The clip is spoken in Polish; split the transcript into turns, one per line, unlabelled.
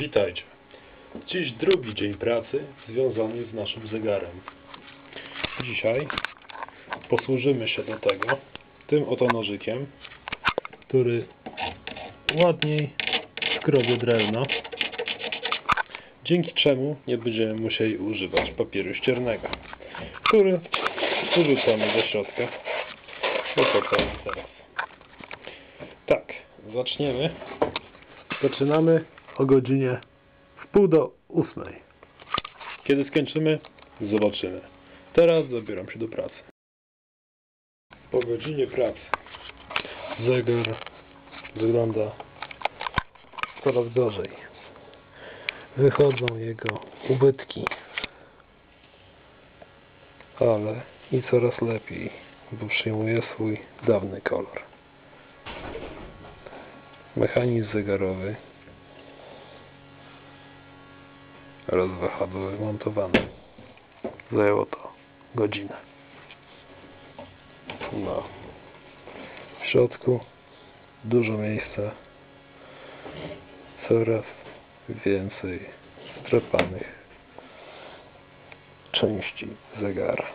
Witajcie. Dziś drugi dzień pracy związany z naszym zegarem. Dzisiaj posłużymy się do tego tym oto nożykiem, który ładniej skrobie drewno, dzięki czemu nie będziemy musieli używać papieru ściernego, który wyrzucamy do środka. No to co teraz? Tak, zaczniemy. Zaczynamy o godzinie w pół do ósmej. Kiedy skończymy, zobaczymy. Teraz zabieram się do pracy. Po godzinie pracy zegar wygląda coraz gorzej. Wychodzą jego ubytki. Ale i coraz lepiej, bo przyjmuje swój dawny kolor. Mechanizm zegarowy rozwahadło wymontowany. Zajęło to godzinę. No. W środku dużo miejsca. Coraz więcej strapanych części zegara.